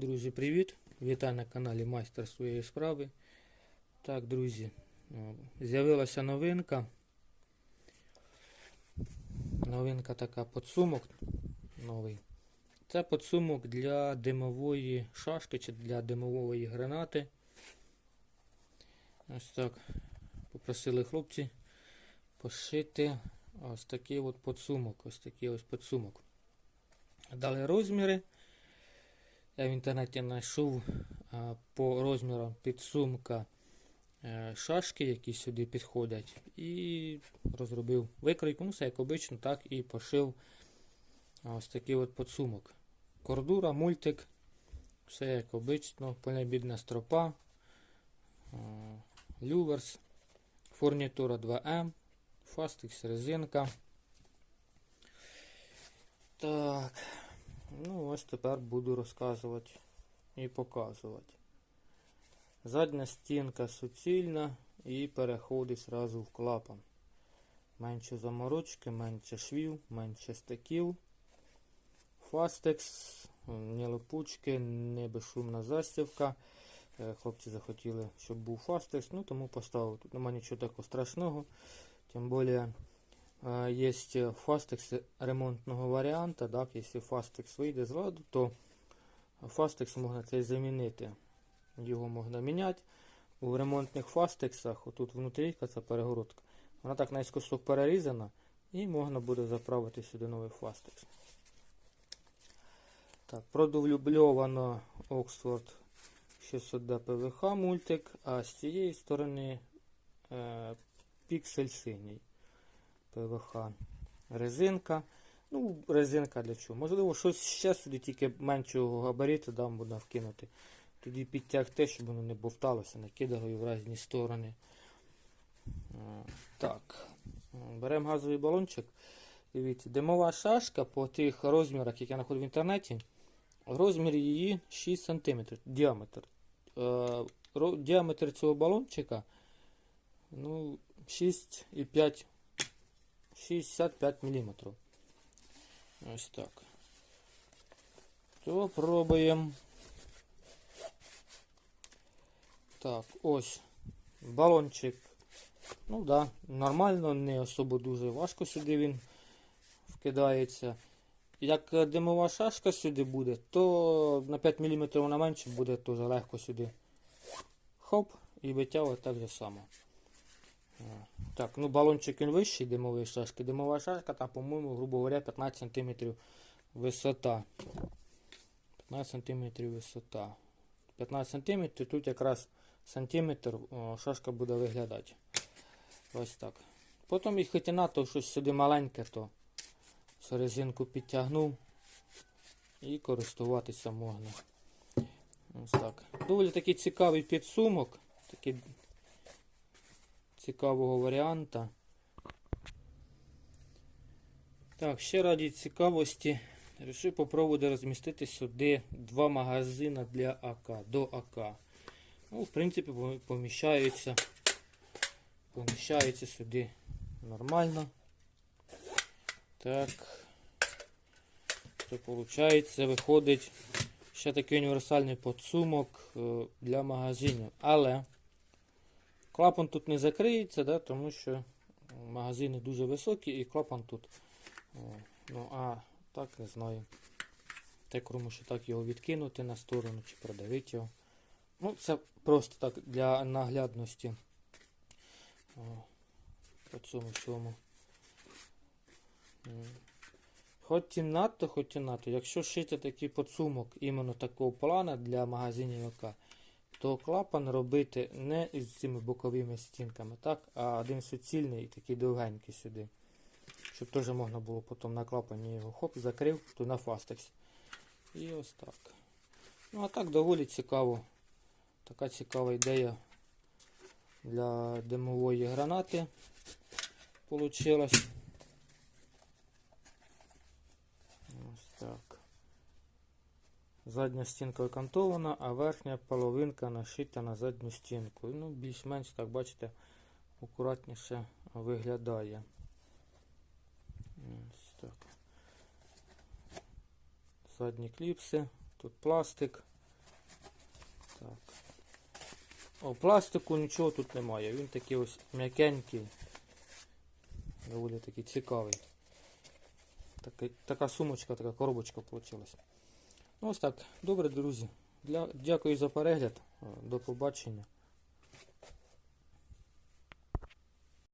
Друзі, привіт! Вітаю на каналі Майстер своєї справи. Так, друзі, з'явилася новинка. Новинка така подсумок новий. Це подсумок для димової шашки чи для димової гранати. Ось так. Попросили хлопці пошити ось такий от подсумок. Ось такий ось подсумок. Дали розміри. Я в інтернеті знайшов по розмірам підсумка е, шашки, які сюди підходять, і розробив викройку, ну все як обично, так і пошив ось такий от подсумок. Кордура, мультик, все як обично, польнобідна стропа, люверс, фурнітура 2М, фастикс, резинка. Так. Ну, ось тепер буду розказувати і показувати. Задня стінка суцільна і переходить зразу в клапан. Менше заморочки, менше швів, менше стиків. Фастекс, ні липучки, не безшумна застівка. Е, Хлопці захотіли, щоб був фастекс, ну тому поставив. Тут немає нічого такого страшного. Тим більше є фастекс ремонтного варіанту. Так, якщо фастекс вийде з ладу, то фастекс можна цей замінити. Його можна міняти. У ремонтних фастексах, отут внутрі ця перегородка, вона так наискосок перерізана і можна буде заправити сюди новий фастекс. Так, продубльовано Oxford 600D PVH мультик, а з цієї сторони е, піксель синій. ПВХ. Резинка. Ну, резинка для чого? Можливо, щось ще сюди тільки меншого габариту дам можна вкинути. Тоді підтягти, щоб воно не бовталося, не кидало і в різні сторони. Так. Беремо газовий балончик. Дивіться, димова шашка по тих розмірах, які я знаходив в інтернеті. Розмір її 6 см діаметр. Е, діаметр цього балончика ну, 6,5 65 мм. Ось так. То пробуємо. Так, ось. Балончик. Ну да, нормально, не особо дуже важко сюди він вкидається. Як е, димова шашка сюди буде, то на 5 мм вона менше буде теж легко сюди. Хоп, і витягувати так же само. Так, ну балончик він вищий димової шашки. Димова шашка, там, по-моєму, грубо говоря, 15 см висота. 15 см висота. 15 см, тут якраз сантиметр шашка буде виглядати. Ось так. Потім і хотіна, то щось сюди маленьке, то резинку підтягнув і користуватися можна. Ось так. Доволі такий цікавий підсумок. Такий цікавого варіанта. Так, ще раді цікавості. Рішив попробувати розмістити сюди два магазини для АК, до АК. Ну, в принципі, поміщаються, поміщаються сюди нормально. Так. То виходить, виходить ще такий універсальний подсумок е, для магазинів. Але Клапан тут не закриється, да, тому що магазини дуже високі і клапан тут. Ну, а так не знаю. Так кому що так його відкинути на сторону чи продавити його. Ну, це просто так для наглядності. О, по цьому всьому. Хоч і надто, хоч і надто. Якщо шити такий подсумок іменно такого плана для магазинів ОК, то клапан робити не із цими боковими стінками, так, а один суцільний і такий довгенький сюди. Щоб теж можна було потім на клапані його хоп, закрив, то на фастексі. І ось так. Ну а так доволі цікаво. Така цікава ідея для димової гранати получилась. Ось так. Задня стінка окантована, а верхня половинка нашита на задню стінку. Ну, Більш-менш, так бачите, акуратніше виглядає. Ось так. Задні кліпси, тут пластик. Так. О, пластику нічого тут немає. Він такий ось м'якенький, доволі такий цікавий. Так, така сумочка, така коробочка вийшла. Ну, ось так. Добре, друзі. Дякую за перегляд. До побачення.